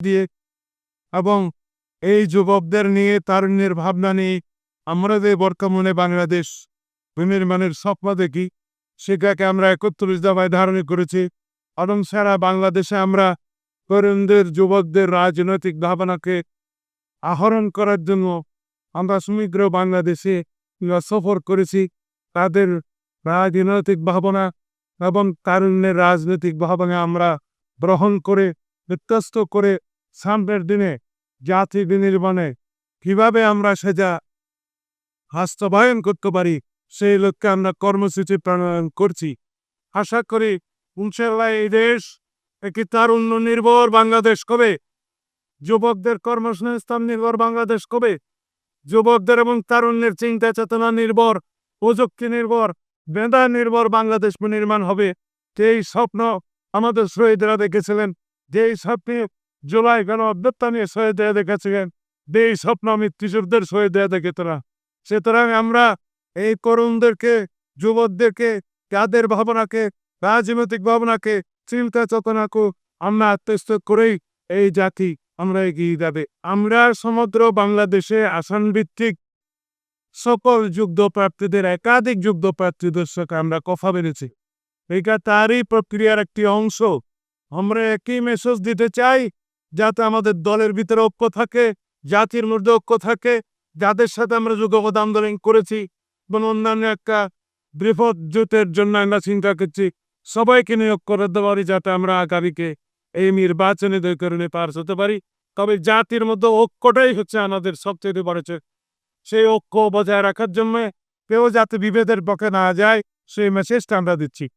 দিয়ে এবং এই যুবকদের নিয়ে তারুণ্যের ভাবনা নিয়ে আমরা যে বর্তমানে বাংলাদেশ বিনির্মাণের স্বপ্ন দেখি, সেটাকে আমরা একত্রিশ দফায় ধারণ করেছি এবং সারা বাংলাদেশে আমরা তরুণদের, যুবকদের রাজনৈতিক ভাবনাকে আহরণ করার জন্য আমরা সমগ্র বাংলাদেশে সফর করেছি, তাদের রাজনৈতিক ভাবনা এবং তারুণ্যের রাজনৈতিক ভাবনা আমরা গ্রহণ করে বিত্তস্ত করে সামনের দিনে, জাতি বিনির্মাণে কীভাবে আমরা সেটা বাস্তবায়ন করতে পারি, সেই লক্ষ্যে আমরা কর্মসূচি প্রণয়ন করছি। আশা করি ইনশাল্লাহ এই দেশ একটি তারুণ্য নির্ভর বাংলাদেশ কবে? যুবকদের কর্মসংস্থান নির্ভর বাংলাদেশ কবে? যুবকদের এবং তারুণ্যের চিন্তা চেতনা নির্ভর, প্রযুক্তি নির্ভর বেদা নির্ভর বাংলাদেশ নির্মাণ হবে। সেই স্বপ্ন আমাদের শহীদরা দেখেছিলেন, যেই স্বপ্নে জুলাই গণ অভ্যুত্থানে শহীদরা দেখেছিলেন। যেই স্বপ্ন মৃত্যুযুদ্ধের শহীদরা দেখে তারা। সুতরাং আমরা এই তরুণদেরকে, যুবকদেরকে তাদের ভাবনাকে, রাজনৈতিক ভাবনাকে, চিন্তা চেতনাকে আমরা আত্মস্থ করেই এই জাতি আমরা এগিয়ে যাবে। আমরা সমগ্র বাংলাদেশে আসান ভিত্তিক সকল যুদ্ধ প্রার্থীদের একাধিক যুদ্ধ প্রার্থীদের সাথে আমরা কথা বেড়েছি এটা তারই প্রক্রিয়ার একটি অংশ। আমরা একই মেসেজ দিতে চাই যাতে আমাদের দলের ভিতরে ঐক্য থাকে, জাতির মধ্যে ঐক্য থাকে, যাদের সাথে আমরা যুগপথ আন্দোলন করেছি, এবং অন্যান্য একটা বৃহৎ জোটের জন্য আমরা চিন্তা করছি, সবাইকে নিয়োগ করে দিতে পারি যাতে আমরা আগামীকে এই নির্বাচনে কারণে পার হতে পারি। তবে জাতির মধ্যে ঐক্যটাই হচ্ছে আমাদের সবচেয়ে বড় সেই ঐক্য বজায় রাখার জন্য কেউ যাতে বিভেদের পক্ষে না যায়, সেই মেসেজটা আমরা দিচ্ছি।